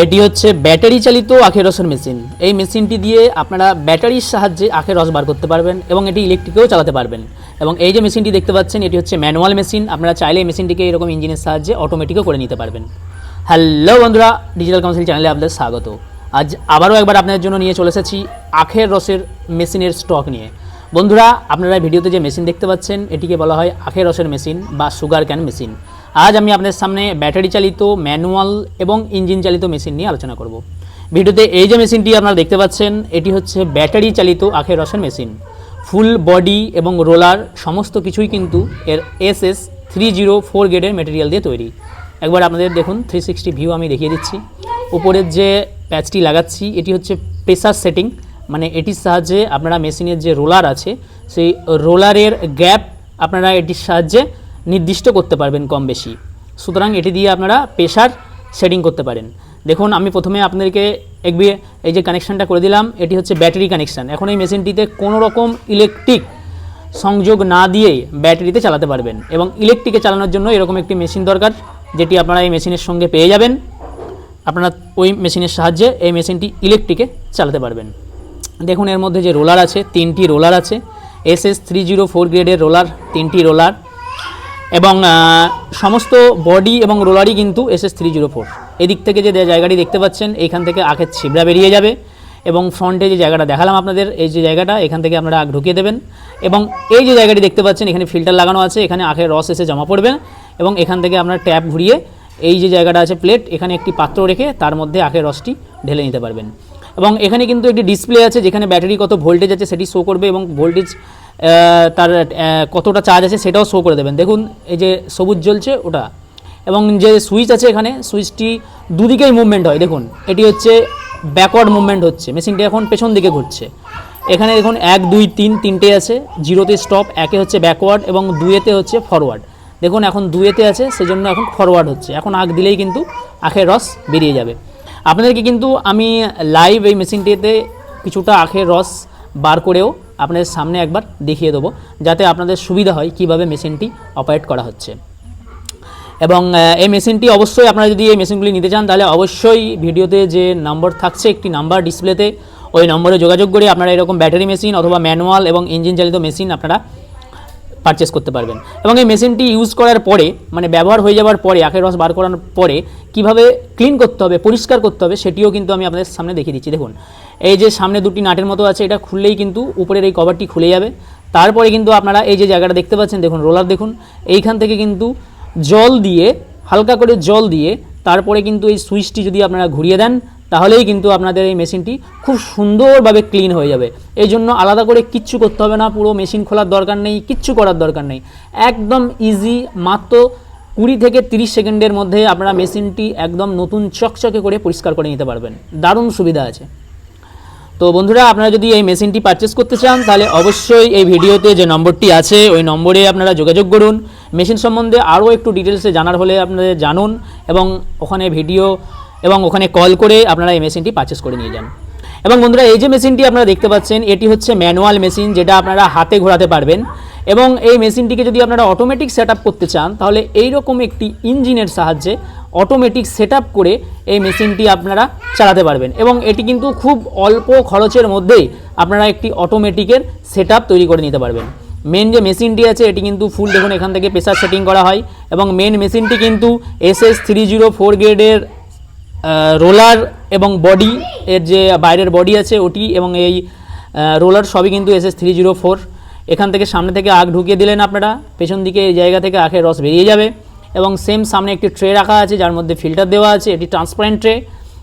এটি হচ্ছে ব্যাটারি চালিত আখের রসের মেশিন। এই মেশিনটি দিয়ে আপনারা ব্যাটারির সাহায্যে আখের রস বার করতে পারবেন এবং এটি ইলেকট্রিকেও চালাতে পারবেন। এবং এই যে মেশিনটি দেখতে পাচ্ছেন, এটি হচ্ছে ম্যানুয়াল মেশিন। আপনারা চাইলে এই মেশিনটিকে এরকম ইঞ্জিনের সাহায্যে অটোমেটিকও করে নিতে পারবেন। হ্যালো বন্ধুরা ডিজিটাল কাউন্সিল চ্যানেলে আপনাদের স্বাগত। আজ আবারও একবার আপনাদের জন্য নিয়ে চলে এসেছি আখের রসের মেশিনের স্টক নিয়ে। বন্ধুরা, আপনারা ভিডিওতে যে মেশিন দেখতে পাচ্ছেন, এটিকে বলা হয় আখের রসের মেশিন বা সুগার ক্যান মেশিন আজ আমি আপনাদের সামনে ব্যাটারি চালিত ম্যানুয়াল এবং ইঞ্জিন চালিত মেশিন নিয়ে আলোচনা করব। ভিডিওতে এই যে মেশিনটি আপনারা দেখতে পাচ্ছেন, এটি হচ্ছে ব্যাটারি চালিত আখের রসের মেশিন। ফুল বডি এবং রোলার সমস্ত কিছুই কিন্তু এর S S three zero four গ্রেডের মেটেরিয়াল দিয়ে তৈরি। একবার আপনাদের দেখুন থ্রি সিক্সটি ভিউ আমি দেখিয়ে দিচ্ছি। উপরের যে প্যাচটি লাগাচ্ছি, এটি হচ্ছে প্রেসার সেটিং মানে এটির সাহায্যে আপনারা মেশিনের যে রোলার আছে, সেই রোলারের গ্যাপ আপনারা এটির সাহায্যে নির্দিষ্ট করতে পারবেন কম বেশি। সুতরাং এটি দিয়ে আপনারা প্রেশার সেটিং করতে পারেন। দেখুন, আমি প্রথমে আপনাদেরকে একবি, এই যে কানেকশানটা করে দিলাম, এটি হচ্ছে ব্যাটারি কানেকশান এখন এই মেশিনটিতে কোনো রকম ইলেকট্রিক সংযোগ না দিয়েই ব্যাটারিতে চালাতে পারবেন এবং ইলেকট্রিকে চালানোর জন্য এরকম একটি মেশিন দরকার, যেটি আপনারা এই মেশিনের সঙ্গে পেয়ে যাবেন। আপনারা ওই মেশিনের সাহায্যে এই মেশিনটি ইলেকট্রিকে চালাতে পারবেন। দেখুন, এর মধ্যে যে রোলার আছে, তিনটি রোলার আছে। S S three zero four গ্রেডের রোলার তিনটি রোলার এবং সমস্ত বডি এবং রোলারই কিন্তু S S three zero four এদিক থেকে যে জায়গাটি দেখতে পাচ্ছেন এইখান থেকে আখের ছিবড়া বেরিয়ে যাবে এবং ফ্রন্টে যে জায়গাটা দেখালাম আপনাদের, এই যে জায়গাটা, এখান থেকে আপনারা আখ ঢুকিয়ে দেবেন এবং এই যে জায়গাটি দেখতে পাচ্ছেন, এখানে ফিল্টার লাগানো আছে, এখানে আখের রস এসে জমা পড়বে এবং এখান থেকে আপনার ট্যাপ ঘুরিয়ে এই যে জায়গাটা আছে প্লেট এখানে একটি পাত্র রেখে তার মধ্যে আখের রসটি ঢেলে নিতে পারবেন। এবং এখানে কিন্তু একটি ডিসপ্লে আছে যেখানে ব্যাটারি কত ভোল্টেজ আছে সেটি শো করবে এবং ভোল্টেজ তার কতটা চার্জ আছে সেটাও শো করে দেবেন। দেখুন, এই যে সবুজ জ্বলছে ওটা। এবং যে সুইচ আছে এখানে সুইচটি দুদিকেই মুভমেন্ট হয়। দেখুন, এটি হচ্ছে ব্যাকওয়ার্ড মুভমেন্ট হচ্ছে। মেশিনটি এখন পেছন দিকে ঘুরছে। এখানে দেখুন, এক, দুই, তিন, তিনটে আছে। জিরোতে স্টপ একে হচ্ছে ব্যাকওয়ার্ড এবং দুয়েতে হচ্ছে ফরওয়ার্ড দেখুন, এখন দুয়েতে আছে, সেজন্য এখন ফরওয়ার্ড হচ্ছে। এখন আখ দিলেই কিন্তু আখের রস বেরিয়ে যাবে। আপনাদেরকে কিন্তু আমি লাইভ এই মেশিনটিতে কিছুটা আখের রস বার করেও আপনাদের সামনে একবার দেখিয়ে দেবো, যাতে আপনাদের সুবিধা হয় কীভাবে মেশিনটি অপারেট করা হচ্ছে। এবং এই মেশিনটি অবশ্যই আপনারা যদি এই মেশিনগুলি নিতে চান, তাহলে অবশ্যই ভিডিওতে যে নম্বর থাকছে, একটি নাম্বার ডিসপ্লেতে ওই নম্বরে যোগাযোগ করে আপনারা এরকম ব্যাটারি মেশিন অথবা ম্যানুয়াল এবং ইঞ্জিন চালিত মেশিন আপনারা পারচেস করতে পারবেন। এবং এই মেশিনটি ইউজ করার পরে মানে ব্যবহার হয়ে যাওয়ার পরে, আখের রস বার করার পরে কীভাবে ক্লিন করতে হবে, পরিষ্কার করতে হবে, সেটিও কিন্তু আমি আপনাদের সামনে দেখিয়ে দিচ্ছি। দেখুন, এই যে সামনে দুটি নাটের মতো আছে, এটা খুললেই কিন্তু উপরের এই কভারটি খুলে যাবে। তারপরে কিন্তু আপনারা এই যে জায়গাটা দেখতে পাচ্ছেন, দেখুন রোলার দেখুন, এইখান থেকে কিন্তু জল দিয়ে, হালকা করে জল দিয়ে, তারপরে কিন্তু এই সুইচটি যদি আপনারা ঘুরিয়ে দেন, তাহলেই কিন্তু আপনাদের এই মেশিনটি খুব সুন্দরভাবে ক্লিন হয়ে যাবে। এই জন্য আলাদা করে কিচ্ছু করতে হবে না, পুরো মেশিন খোলার দরকার নেই, কিচ্ছু করার দরকার নেই। একদম ইজি মাত্র কুড়ি থেকে তিরিশ সেকেন্ডের মধ্যে আপনারা মেশিনটি একদম নতুন চকচকে করে পরিষ্কার করে নিতে পারবেন। দারুণ সুবিধা আছে। তো বন্ধুরা, আপনারা যদি এই মেশিনটি পারচেস করতে চান, তাহলে অবশ্যই এই ভিডিওতে যে নম্বরটি আছে, ওই নম্বরে আপনারা যোগাযোগ করুন। মেশিন সম্বন্ধে আরও একটু ডিটেলসে জানার হলে আপনারা জানুন এবং ওখানে ভিডিও এবং ওখানে কল করে আপনারা এই মেশিনটি পারচেস করে নিয়ে যান। এবং বন্ধুরা, এই যে মেশিনটি আপনারা দেখতে পাচ্ছেন, এটি হচ্ছে ম্যানুয়াল মেশিন যেটা আপনারা হাতে ঘোরাতে পারবেন। এবং এই মেশিনটিকে যদি আপনারা অটোমেটিক সেট করতে চান, তাহলে এই রকম একটি ইঞ্জিনের সাহায্যে অটোমেটিক সেট করে এই মেশিনটি আপনারা চালাতে পারবেন। এবং এটি কিন্তু খুব অল্প খরচের মধ্যেই আপনারা একটি অটোমেটিকের সেট তৈরি করে নিতে পারবেন। মেন যে মেশিনটি আছে, এটি কিন্তু ফুল দেখুন, এখান থেকে প্রেসার সেটিং করা হয়। এবং মেন মেশিনটি কিন্তু S S three zero four গ্রেডের রোলার এবং বডি এর যে বাইরের বডি আছে, ওটি এবং এই রোলার সবই কিন্তু S S three zero four এখান থেকে সামনে থেকে আগ ঢুকিয়ে দিলেন আপনারা, পেছন দিকে এই জায়গা থেকে আখের রস বেরিয়ে যাবে এবং সেম সামনে একটি ট্রে রাখা আছে, যার মধ্যে ফিল্টার দেওয়া আছে, এটি ট্রান্সপারেন্ট ট্রে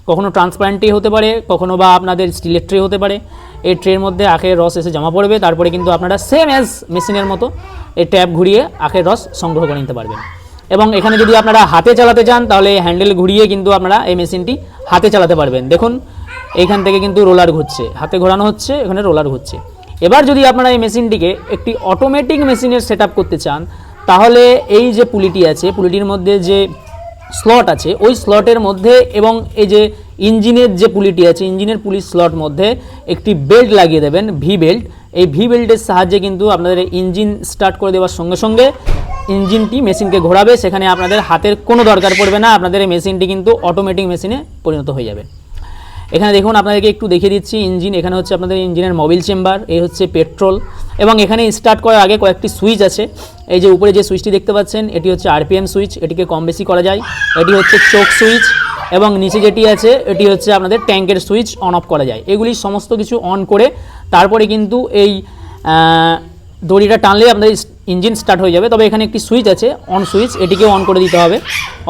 কখনো ট্রান্সপারেন্টই হতে পারে, কখনো বা আপনাদের স্টিলের ট্রে হতে পারে। এই ট্রের মধ্যে আখের রস এসে জমা পড়বে, তারপরে কিন্তু আপনারা সেম অ্যাজ মেশিনের মতো এই ট্যাপ ঘুরিয়ে আখের রস সংগ্রহ করে নিতে পারবেন। এবং এখানে যদি আপনারা হাতে চালাতে চান, তাহলে হ্যান্ডেল ঘুরিয়ে কিন্তু আপনারা এই মেশিনটি হাতে চালাতে পারবেন। দেখুন, এইখান থেকে কিন্তু রোলার ঘুরছে। হাতে ঘোরানো হচ্ছে, এখানে রোলার ঘুরছে। এবার যদি আপনারা এই মেশিনটিকে একটি অটোমেটিক মেশিনের সেট করতে চান, তাহলে এই যে পুলিটি আছে, পুলিটির মধ্যে যে স্লট আছে, ওই স্লটের মধ্যে এবং এই যে ইঞ্জিনের যে পুলিটি আছে, ইঞ্জিনের পুলিশ স্লট মধ্যে একটি বেল্ট লাগিয়ে দেবেন ভি বেল্ট এই ভি বেল্টের সাহায্যে কিন্তু আপনাদের ইঞ্জিন স্টার্ট করে দেওয়ার সঙ্গে সঙ্গে ইঞ্জিনটি মেশিনকে ঘোরাবে, সেখানে আপনাদের হাতের কোনো দরকার পড়বে না, আপনাদের এই মেশিনটি কিন্তু অটোমেটিক মেশিনে পরিণত হয়ে যাবে। এখানে দেখুন, আপনাদেরকে একটু দেখিয়ে দিচ্ছি, ইঞ্জিন, এখানে হচ্ছে আপনাদের ইঞ্জিনের মোবিল চেম্বার এই হচ্ছে পেট্রোল এবং এখানে স্টার্ট করার আগে কয়েকটি সুইচ আছে। এই যে উপরে যে সুইচটি দেখতে পাচ্ছেন, এটি হচ্ছে আরপিএম সুইচ এটিকে কম বেশি করা যায়। এটি হচ্ছে চোখ সুইচ এবং নিচে যেটি আছে, এটি হচ্ছে আপনাদের ট্যাঙ্কের সুইচ অন অফ করা যায়। এগুলি সমস্ত কিছু অন করে, তারপরে কিন্তু এই দড়িটা টানলে আপনাদের ইঞ্জিন স্টার্ট হয়ে যাবে। তবে এখানে একটি সুইচ আছে অন সুইচ এটিকে অন করে দিতে হবে।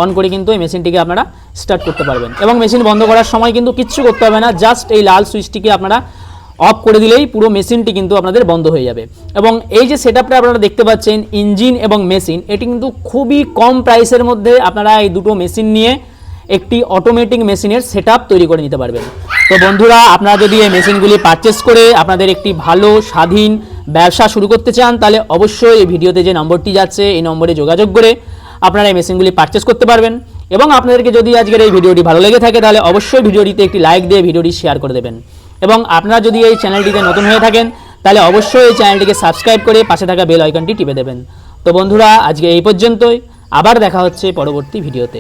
অন করে কিন্তু এই মেশিনটিকে আপনারা স্টার্ট করতে পারবেন। এবং মেশিন বন্ধ করার সময় কিন্তু কিচ্ছু করতে হবে না জাস্ট এই লাল সুইচটিকে আপনারা অফ করে দিলেই পুরো মেশিনটি কিন্তু আপনাদের বন্ধ হয়ে যাবে। এবং এই যে সেট আপনারা দেখতে পাচ্ছেন ইঞ্জিন এবং মেশিন এটি কিন্তু খুবই কম প্রাইসের মধ্যে আপনারা এই দুটো মেশিন নিয়ে একটি অটোমেটিক মেশিনের সেট তৈরি করে নিতে পারবেন। তো বন্ধুরা, আপনারা যদি এই মেশিনগুলি পারচেস করে আপনাদের একটি ভালো, স্বাধীন ব্যবসা শুরু করতে চান, তাহলে অবশ্যই এই ভিডিওতে যে নম্বরটি যাচ্ছে, এই নম্বরে যোগাযোগ করে আপনারা এই মেশিনগুলি পারচেস করতে পারবেন। এবং আপনাদেরকে যদি আজকের এই ভিডিওটি ভালো লেগে থাকে, তাহলে অবশ্যই ভিডিওটিতে একটি লাইক দিয়ে ভিডিওটি শেয়ার করে দেবেন। এবং আপনারা যদি এই চ্যানেলটিতে নতুন হয়ে থাকেন, তাহলে অবশ্যই এই চ্যানেলটিকে সাবস্ক্রাইব করে পাশে থাকা বেল আইকনটি টিপে দেবেন। তো বন্ধুরা, আজকে এই পর্যন্তই। আবার দেখা হচ্ছে পরবর্তী ভিডিওতে।